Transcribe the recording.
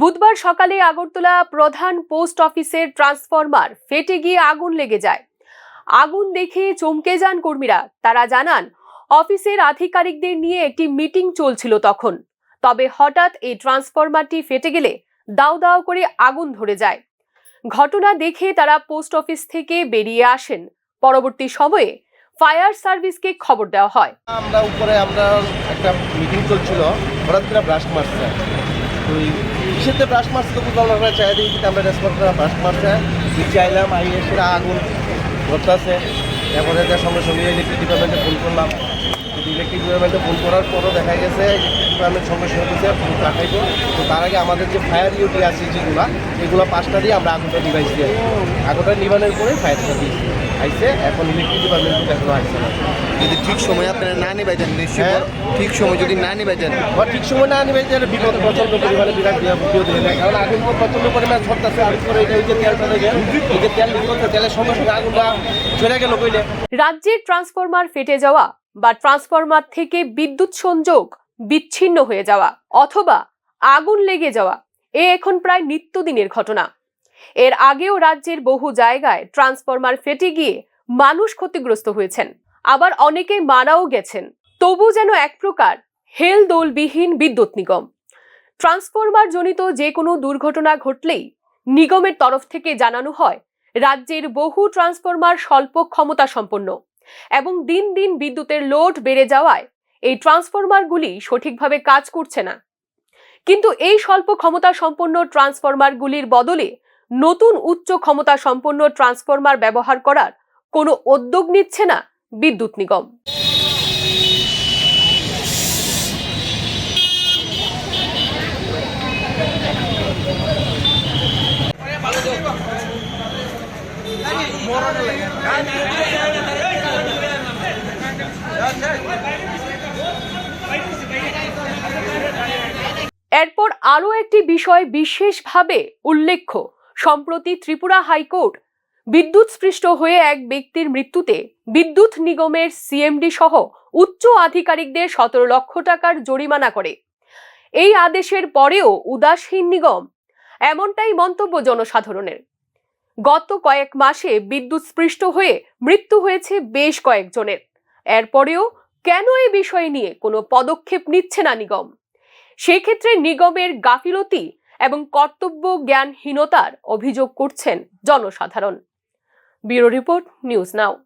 বুধবার সকালে আগরতলা প্রধান পোস্ট অফিসের ট্রান্সফরমার ফেটে গিয়ে আগুন লেগে যায়। আগুন দেখে চমকে যান কর্মীরা। তারা জানান, অফিসের আধিকারিকদের নিয়ে একটি মিটিং চলছিল তখন। তবে হঠাৎ এই ট্রান্সফরমারটি ফেটে গেলে দাও দাও করে আগুন ধরে যায়। ঘটনা দেখে তারা পোস্ট অফিস থেকে বেরিয়ে আসেন। পরবর্তী সময়ে ফায়ার সার্ভিসকে খবর দেওয়া হয়। আমরা উপরে, আমরা একটা মিটিং চলছিল। হঠাৎ করে মারছে। কিসেতে ব্রাশ মারছে তো বুঝলাম না চাই দেখি আমরা রেসপন্সরা ব্রাশ মারছে নিচে আইলাম আই এসে আগুন ধরতেছে। তারপরে সঙ্গে সঙ্গে ইলেকট্রিক ডিপার্টমেন্টে ফোন করলাম। ইলেকট্রিক ডিপার্টমেন্টে ফোন করার পরও দেখা গেছে ইলেকট্রিক ডিপার্টমেন্ট সঙ্গে সঙ্গে দিচ্ছে ফোন কাটাইব। তো তার আগে আমাদের যে ফায়ার ইউটি আছে যেগুলো এগুলো পাঁচটা দিয়ে আমরা আগুনটা ডিভাইস দিয়ে আগুনটা নিবানের পরে ফায়ার সার্ভিস আইসে এখন ইলেকট্রিক ডিপার্টমেন্ট এখনও আসছে না। যদি ঠিক সময় আপনারা না নিবাইতেন নিশ্চয়ই হ্যাঁ। ঠিক সময় যদি না নিবাইতেন বা ঠিক সময় না নিবে তাহলে বিপদ প্রচণ্ড পরিমাণে বিরাট বিপদ হয়ে যায়। কারণ আগুন প্রচণ্ড পরিমাণে ছড়তেছে। আর করে এই যে তেলটা দেখে এই যে তেল লিখতে তেলের সঙ্গে সঙ্গে আগুনটা চলে গেল কইলে। রাজ্যের ট্রান্সফরমার ফেটে যাওয়া। বা ট্রান্সফরমার থেকে বিদ্যুৎ সংযোগ বিচ্ছিন্ন হয়ে যাওয়া অথবা আগুন লেগে যাওয়া, এ এখন প্রায় নিত্যদিনের ঘটনা। এর আগেও রাজ্যের বহু জায়গায় ট্রান্সফরমার ফেটে গিয়ে মানুষ ক্ষতিগ্রস্ত হয়েছেন, আবার অনেকে মারাও গেছেন। তবু যেন এক প্রকার হেলদোলবিহীন বিদ্যুৎ নিগম। ট্রান্সফরমার জনিত যে কোনো দুর্ঘটনা ঘটলেই নিগমের তরফ থেকে জানানো হয়, রাজ্যের বহু ট্রান্সফরমার স্বল্প ক্ষমতা সম্পন্ন এবং দিন দিন বিদ্যুতের লোড বেড়ে যাওয়ায় এই ট্রান্সফরমারগুলি সঠিকভাবে কাজ করছে না। কিন্তু এই স্বল্প ক্ষমতা সম্পন্ন ট্রান্সফরমারগুলির বদলে নতুন উচ্চ ক্ষমতা সম্পন্ন ট্রান্সফরমার ব্যবহার করার কোনো উদ্যোগ নিচ্ছে না বিদ্যুৎ নিগম। এরপর আরও একটি বিষয় বিশেষভাবে উল্লেখ্য। সম্প্রতি ত্রিপুরা হাইকোর্ট বিদ্যুৎস্পৃষ্ট হয়ে এক ব্যক্তির মৃত্যুতে বিদ্যুৎ নিগমের সিএমডি সহ উচ্চ আধিকারিকদের সতেরো লক্ষ টাকার জরিমানা করে। এই আদেশের পরেও উদাসীন নিগম এমনটাই মন্তব্য জনসাধারণের। গত কয়েক মাসে বিদ্যুৎ স্পৃষ্ট হয়ে মৃত্যু হয়েছে বেশ কয়েকজনের। এরপরেও কেন এই বিষয় নিয়ে কোনো পদক্ষেপ নিচ্ছে না নিগম? সেক্ষেত্রে নিগমের গাফিলতি এবং কর্তব্য জ্ঞানহীনতার অভিযোগ করছেন জনসাধারণ। Bureau report, news now.